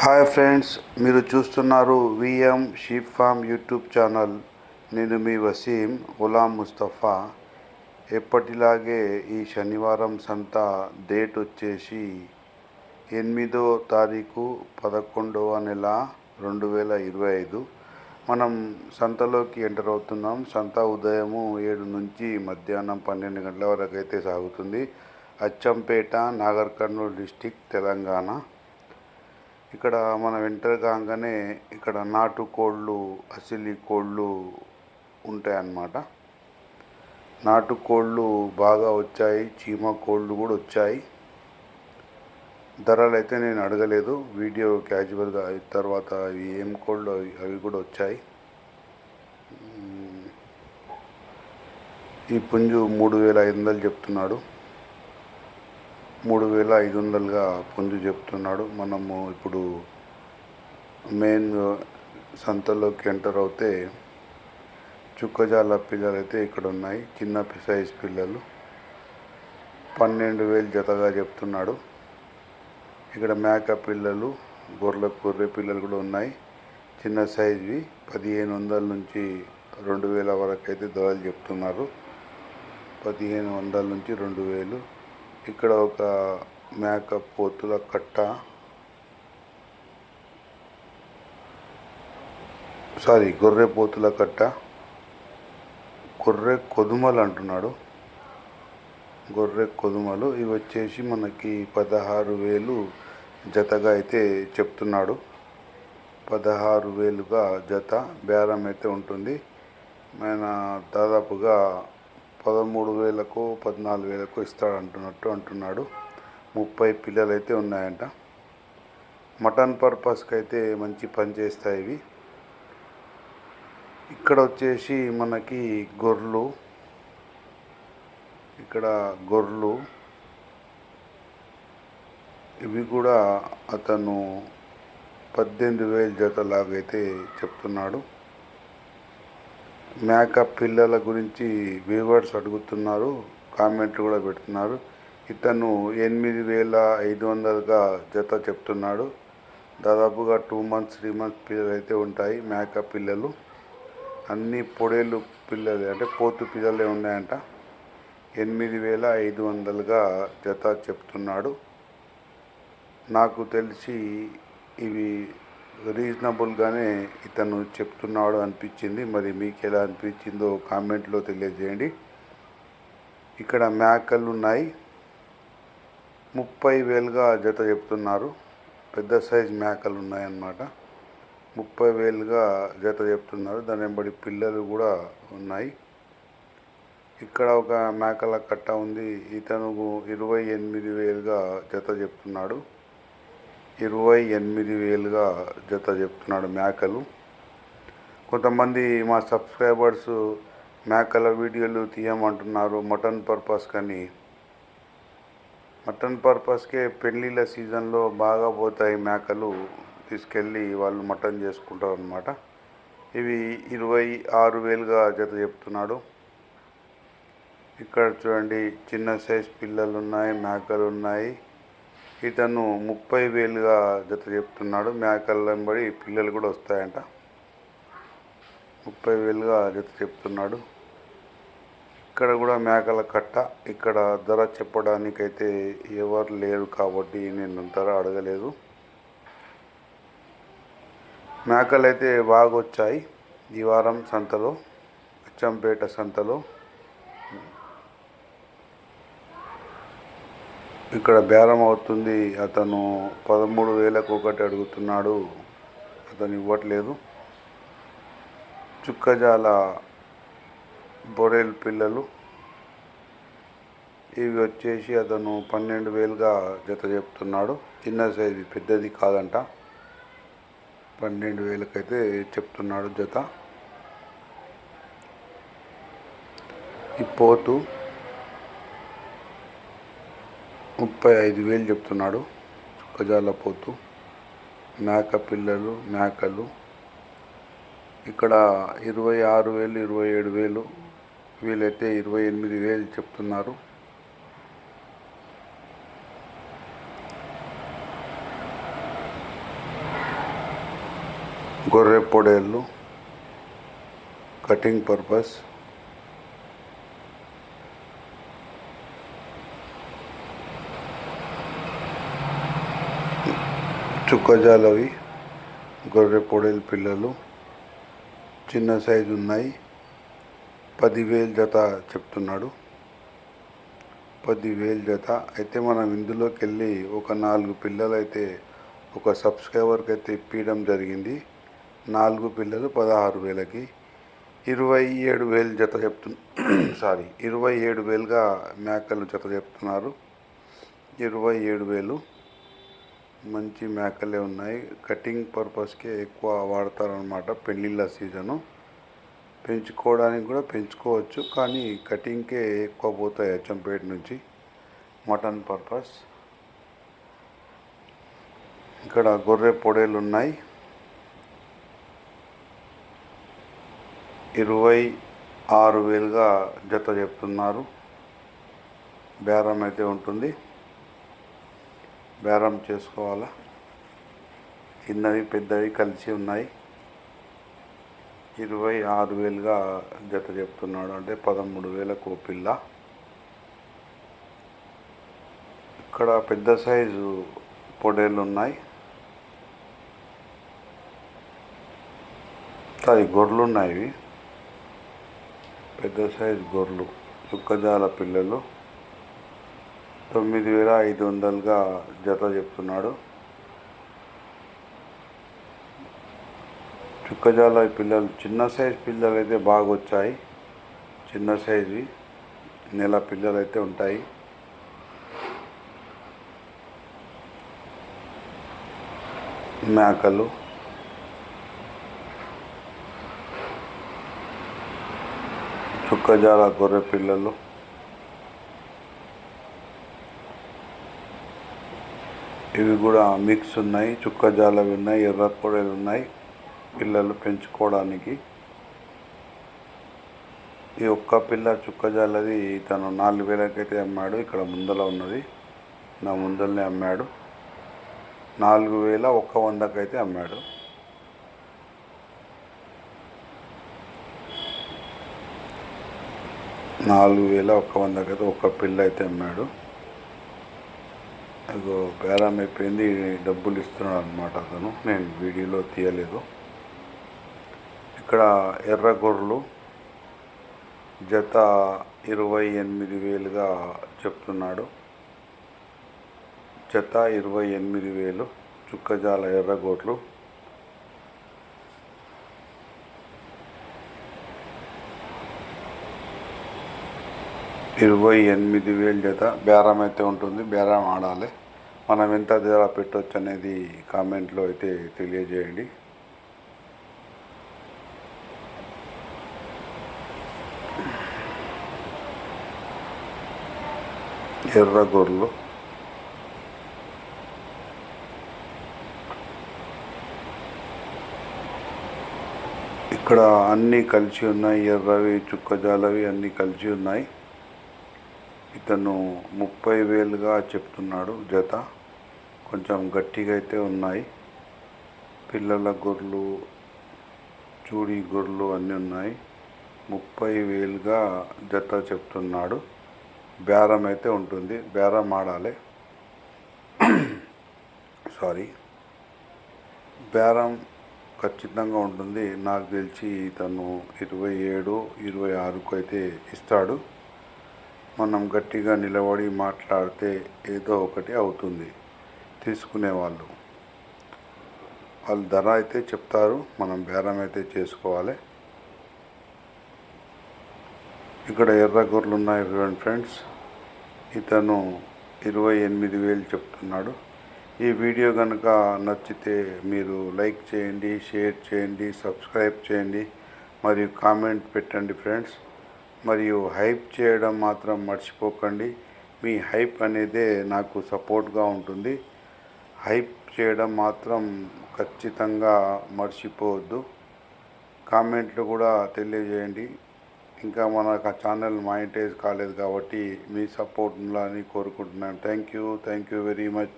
Hi friends మీరు చూస్తున్నారు VM sheep farm YouTube channel. నేను మీ వసీం గులాం ముస్తఫా. ఎప్పటిలాగే ఈ శనివారం సంత డేట్ వచ్చేసి ఎనిమిదో తారీఖు పదకొండవ నెల రెండు వేల ఇరవై ఐదు. మనం సంతలోకి ఎంటర్ అవుతున్నాం. సంత ఉదయము ఏడు నుంచి మధ్యాహ్నం పన్నెండు గంటల వరకు అయితే సాగుతుంది. అచ్చంపేట నాగర్ కర్నూలు డిస్టిక్ తెలంగాణ. ఇక్కడ మనం ఎంటర్ కాగానే ఇక్కడ నాటు కోళ్ళు అసిలి కోళ్ళు ఉంటాయన్నమాట. నాటు కోళ్ళు బాగా వచ్చాయి చీమ కోళ్ళు కూడా వచ్చాయి. ధరలు అయితే నేను అడగలేదు వీడియో క్యాజువల్గా తర్వాత అవి ఏం కోళ్ళు అవి అవి కూడా వచ్చాయి. ఈ పుంజు మూడు వేల ఐదు వందలు చెప్తున్నాడు. మూడు వేల ఐదు వందలుగా పుంజు చెప్తున్నాడు. మనము ఇప్పుడు మెయిన్ సంతలోకి ఎంటర్ అవుతే చుక్కజాల పిల్లలు అయితే ఇక్కడ ఉన్నాయి చిన్న సైజ్ పిల్లలు. పన్నెండు వేలు జతగా చెప్తున్నాడు. ఇక్కడ మేక పిల్లలు గొర్రె గొర్రె పిల్లలు కూడా ఉన్నాయి. చిన్న సైజువి. పదిహేను వందల నుంచి రెండు వేల వరకు అయితే ధరలు చెప్తున్నారు. పదిహేను వందల నుంచి రెండు వేలు. ఇక్కడ ఒక మేక పోతుల కట్ట. సారీ గొర్రె పోతుల కట్ట. గొర్రె కొదుమలు అంటున్నాడు. గొర్రె కొదుమలు ఇవి వచ్చేసి మనకి పదహారు వేలు జతగా అయితే చెప్తున్నాడు. పదహారు వేలుగా జత బేరం అయితే ఉంటుంది. మన దాదాపుగా పదమూడు వేలకు పద్నాలుగు వేలకు ఇస్తాడు అంటున్నట్టు అంటున్నాడు. ముప్పై పిల్లలు అయితే ఉన్నాయంట. మటన్ పర్పస్కి అయితే మంచి పని చేస్తాయి ఇవి. ఇక్కడ వచ్చేసి మనకి గొర్రెలు ఇక్కడ గొర్రెలు ఇవి కూడా అతను పద్దెనిమిది వేల జతలాగైతే చెప్తున్నాడు. మేక పిల్లల గురించి వ్యూవర్స్ అడుగుతున్నారు కామెంట్లు కూడా పెడుతున్నారు. ఇతను ఎనిమిది వేల ఐదు వందలుగా జత చెప్తున్నాడు. దాదాపుగా టూ మంత్స్ త్రీ మంత్స్ పిల్లలు అయితే ఉంటాయి మేక పిల్లలు. అన్ని పొడేలు పిల్లలు అంటే పోతు పిల్లలే ఉన్నాయంట. ఎనిమిది వేల ఐదు వందలుగా జత చెప్తున్నాడు. నాకు తెలిసి ఇవి రీజనబుల్గానే ఇతను చెప్తున్నాడు అనిపించింది. మరి మీకు ఎలా అనిపించిందో కామెంట్లో తెలియజేయండి. ఇక్కడ మేకలు ఉన్నాయి. ముప్పై వేలుగా జత చెప్తున్నారు. పెద్ద సైజ్ మేకలు ఉన్నాయన్నమాట. ముప్పై వేలుగా జత చెప్తున్నారు. దాని వెంబడి పిల్లలు కూడా ఉన్నాయి. ఇక్కడ ఒక మేకల కట్ట ఉంది. ఇతను ఇరవై ఎనిమిది వేలుగా జత చెప్తున్నాడు. ఇరవై ఎనిమిది వేలుగా జత చెప్తున్నాడు మేకలు. కొంతమంది మా సబ్స్క్రైబర్స్ మేకల వీడియోలు తీయమంటున్నారు మటన్ పర్పస్ కానీ. మటన్ పర్పస్కే పెళ్ళిళ్ళ సీజన్లో బాగా పోతాయి మేకలు. తీసుకెళ్ళి వాళ్ళు మటన్ చేసుకుంటారు అనమాట ఇవి ఇరవై ఆరు వేలుగా జత చెప్తున్నాడు. ఇక్కడ చూడండి చిన్న సైజ్ పిల్లలు ఉన్నాయి మేకలు ఉన్నాయి ఇతను ముప్పై వేలుగా జత చెప్తున్నాడు. మేకలు వెంబడి పిల్లలు కూడా వస్తాయంట. ముప్పై వేలుగా జత చెప్తున్నాడు. ఇక్కడ కూడా మేకల కట్ట. ఇక్కడ ధర చెప్పడానికైతే ఎవరు లేరు కాబట్టి నేను ధర అడగలేదు. మేకలు అయితే బాగా వచ్చాయి ఈ వారం సంతలో అచ్చంపేట సంతలో. ఇక్కడ బేరం అవుతుంది. అతను పదమూడు వేలకు ఒకటి అడుగుతున్నాడు. అతను ఇవ్వట్లేదు. చుక్కజాల బొరేల్ పిల్లలు. ఇవి వచ్చేసి అతను పన్నెండు వేలుగా జత చెప్తున్నాడు. చిన్న సైజు పెద్దది కాదంట. పన్నెండు వేలకైతే చెప్తున్నాడు జత. ఈ పోతు ముప్పై ఐదు వేలు చెప్తున్నాడు. చుక్కజాల పోతు మేక పిల్లలు మేకలు. ఇక్కడ ఇరవై ఆరు వేలు ఇరవై ఏడు వేలు వీలైతే ఇరవై ఎనిమిది వేలు చెప్తున్నారు. గొర్రె పొడేళ్ళు కటింగ్ పర్పస్ చుక్కజాలవి గొర్రె పొడేలు పిల్లలు చిన్న సైజు ఉన్నాయి. పదివేలు జత చెప్తున్నాడు. పదివేలు జత. అయితే మనం ఇందులోకి వెళ్ళి ఒక నాలుగు పిల్లలు అయితే ఒక సబ్స్క్రైబర్కి అయితే ఇప్పించడం జరిగింది. నాలుగు పిల్లలు పదహారు వేలకి. ఇరవై ఏడు వేలు జత చెప్తు సారీ ఇరవై ఏడు వేలుగా మేకలు జత చెప్తున్నారు. ఇరవై ఏడు వేలు. మంచి మేకలే ఉన్నాయి. కటింగ్ పర్పస్కే ఎక్కువ వాడతారనమాట పెళ్ళిళ్ళ సీజను. పెంచుకోవడానికి కూడా పెంచుకోవచ్చు. కానీ కటింగ్కే ఎక్కువ పోతాయి అచ్చంపేట నుంచి. మటన్ పర్పస్ ఇక్కడ గొర్రె పొడేలు ఉన్నాయి. ఇరవై ఆరు వేలుగా జత చెప్తున్నారు. బేరం అయితే ఉంటుంది. బేరం చేసుకోవాలా? చిన్నవి పెద్దవి కలిసి ఉన్నాయి. ఇరవై ఆరు వేలుగా జత చెప్తున్నాడు. అంటే పదమూడు వేలకు పిల్ల ఇక్కడ పెద్ద సైజు పొడేళ్ళు ఉన్నాయి. అది గొర్రెలు ఉన్నాయి పెద్ద సైజు గొర్రెలు. చుక్కజాల పిల్లలు. తొమ్మిది వేల ఐదు వందలుగా జత చెప్తున్నాడు. చుక్కజాల పిల్లలు చిన్న సైజు పిల్లలు అయితే బాగా వచ్చాయి చిన్న సైజువి నెల పిల్లలు అయితే ఉంటాయి. మేకలు. చుక్కజాల గొర్రె పిల్లలు. ఇవి కూడా మిక్స్ ఉన్నాయి చుక్కజాలవి ఉన్నాయి ఎర్ర పొడలు ఉన్నాయి పిల్లలు పెంచుకోవడానికి. ఈ ఒక్క పిల్ల చుక్కజాలది తను నాలుగు వేలకైతే అమ్మాడు ఇక్కడ ముందల ఉన్నది. నా ముందలనే అమ్మాడు. నాలుగు వేల ఒక్క వందకైతే అమ్మాడు. నాలుగు వేల ఒక్క వందకైతే ఒక్క పిల్ల అయితే అమ్మాడు. ఇదిగో బేరం అయిపోయింది డబ్బులు ఇస్తున్నాడు అనమాట అతను. నేను వీడియోలో తీయలేదు. ఇక్కడ ఎర్ర గొర్రెలు జత ఇరవై ఎనిమిది వేలుగా చెప్తున్నాడు. జత ఇరవై ఎనిమిది వేలు చుక్కజాల ఎర్రగోట్లు ఇరవై ఎనిమిది వేలు జత బేరం అయితే ఉంటుంది బేరం ఆడాలి. మనం ఎంత ధర పెట్టవచ్చు అనేది కామెంట్లో అయితే తెలియజేయండి. ఎర్ర గొర్రెలు ఇక్కడ అన్నీ కలిసి ఉన్నాయి ఎర్రవి చుక్కజాలవి అన్నీ కలిసి ఉన్నాయి. ఇతను ముప్పై వేలుగా చెప్తున్నాడు జత. కొంచెం గట్టిగా అయితే ఉన్నాయి. పిల్లల గొర్రెలు చూడి గొర్రెలు అన్నీ ఉన్నాయి. ముప్పై వేలుగా జత చెప్తున్నాడు. బేరం అయితే ఉంటుంది. బేరం ఆడాలి. సారీ. బేరం ఖచ్చితంగా ఉంటుంది. నాకు తెలిసి తను ఇరవై ఏడు ఇరవై ఆరుకు అయితే ఇస్తాడు. మనం గట్టిగా నిలబడి మాట్లాడితే ఏదో ఒకటి అవుతుంది. తీసుకునే వాళ్ళు వాళ్ళు ధర అయితే చెప్తారు మనం బేరం అయితే చేసుకోవాలి. ఇక్కడ ఎర్ర గొర్రెలు ఉన్నాయి చూడండి ఫ్రెండ్స్. ఇతను ఇరవై ఎనిమిది వేలు చెప్తున్నాడు. ఈ వీడియో కనుక నచ్చితే మీరు లైక్ చేయండి షేర్ చేయండి సబ్స్క్రైబ్ చేయండి. మరియు కామెంట్ పెట్టండి ఫ్రెండ్స్. మరియు హైప్ చేయడం మాత్రం మర్చిపోకండి. మీ హైప్ అనేదే నాకు సపోర్ట్గా ఉంటుంది. హైప్ చేయడం మాత్రం ఖచ్చితంగా మర్చిపోవద్దు. కామెంట్లు కూడా తెలియజేయండి. ఇంకా మన ఛానల్ మానిటైజ్ కాలేదు కాబట్టి మీ సపోర్ట్ ఉండాలని కోరుకుంటున్నాను. Thank you. Thank you very much.